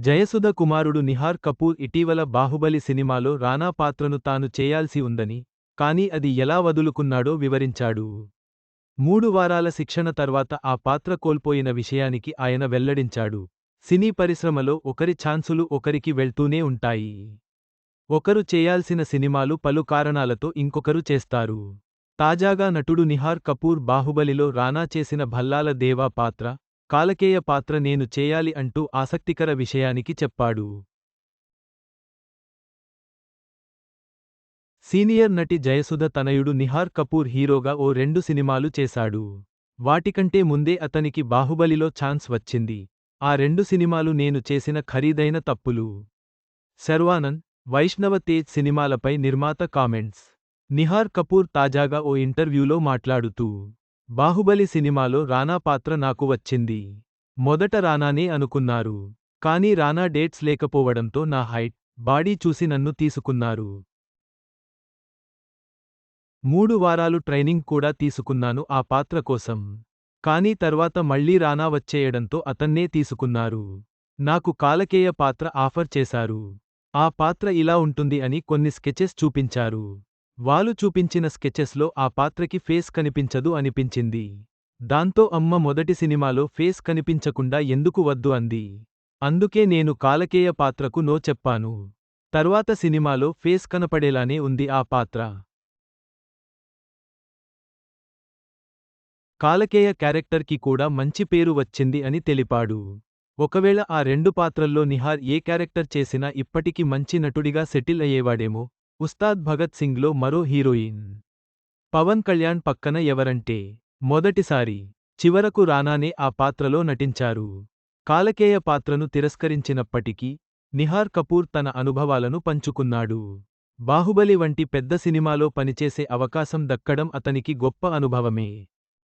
జయసుధ కుమారుడు నిహార్ కపూర్ ఇటీవల బాహుబలి సినిమాలో రానా పాత్రను తాను చేయాల్సి ఉందని కానీ అది ఎలా వదులుకున్నాడో వివరించాడు. మూడు వారాల శిక్షణ తర్వాత ఆ పాత్ర కోల్పోయిన విషయానికి ఆయన వెల్లడించాడు. సినీ పరిశ్రమలో ఒకరి ఛాన్సులు ఒకరికి వెళ్తూనే ఉంటాయి. ఒకరు చేయాల్సిన సినిమాలు పలు కారణాలతో ఇంకొకరు చేస్తారు. తాజాగా నటుడు నిహార్ కపూర్ బాహుబలిలో రానా చేసిన భల్లాల దేవా పాత్ర కాలకేయ పాత్ర నేను చేయాలి అంటూ ఆసక్తికర విషయానికి చెప్పాడు. సీనియర్ నటి జయసుధ తనయుడు నిహార్ కపూర్ హీరోగా ఓ రెండు సినిమాలు చేశాడు. వాటికంటే ముందే అతనికి బాహుబలిలో ఛాన్స్ వచ్చింది. ఆ రెండు సినిమాలు నేను చేసిన ఖరీదైన తప్పులు. శర్వానంద్ వైష్ణవ తేజ్ సినిమాలపై నిర్మాత కామెంట్స్. నిహార్ కపూర్ తాజాగా ఓ ఇంటర్వ్యూలో మాట్లాడుతూ బాహుబలి సినిమాలో రానా పాత్ర నాకు వచ్చింది. మొదట రానానే అనుకున్నారు. కానీ రానా డేట్స్ లేకపోవడంతో నా హైట్ బాడీ చూసి నన్ను తీసుకున్నారు. మూడు వారాలు ట్రైనింగ్ కూడా తీసుకున్నాను ఆ పాత్ర కోసం. కానీ తర్వాత మళ్ళీ రానా వచ్చేయడంతో అతన్నే తీసుకున్నారు. నాకు కాలకేయ పాత్ర ఆఫర్ చేశారు. ఆ పాత్ర ఇలా ఉంటుంది అని కొన్ని స్కెచెస్ చూపించారు. వాలు చూపించిన స్కెచెస్లో ఆ పాత్రకి ఫేస్ కనిపించదు అనిపించింది. దాంతో అమ్మ మొదటి సినిమాలో ఫేస్ కనిపించకుండా ఎందుకు వద్దు అంది. అందుకే నేను కాలకేయ పాత్రకు నో చెప్పాను. తర్వాత సినిమాలో ఫేస్ కనపడేలానే ఉంది ఆ పాత్ర. కాలకేయ క్యారెక్టర్కి కూడా మంచి పేరు వచ్చింది అని తెలిపాడు. ఒకవేళ ఆ రెండు పాత్రల్లో నిహార్ ఏ క్యారెక్టర్ చేసినా ఇప్పటికి మంచి నటుడిగా సెటిల్ అయ్యేవాడేమో ఉస్తాద్ భగత్ సింగ్లో మరో హీరోయిన్. పవన్ కళ్యాణ్ పక్కన ఎవరంటే మొదటిసారి చివరకు రానానే ఆ పాత్రలో నటించారు. కాలకేయ పాత్రను తిరస్కరించినప్పటికీ నిహార్ కపూర్ తన అనుభవాలను పంచుకున్నాడు. బాహుబలి వంటి పెద్ద సినిమాలో పనిచేసే అవకాశం దక్కడం అతనికి గొప్ప అనుభవమే.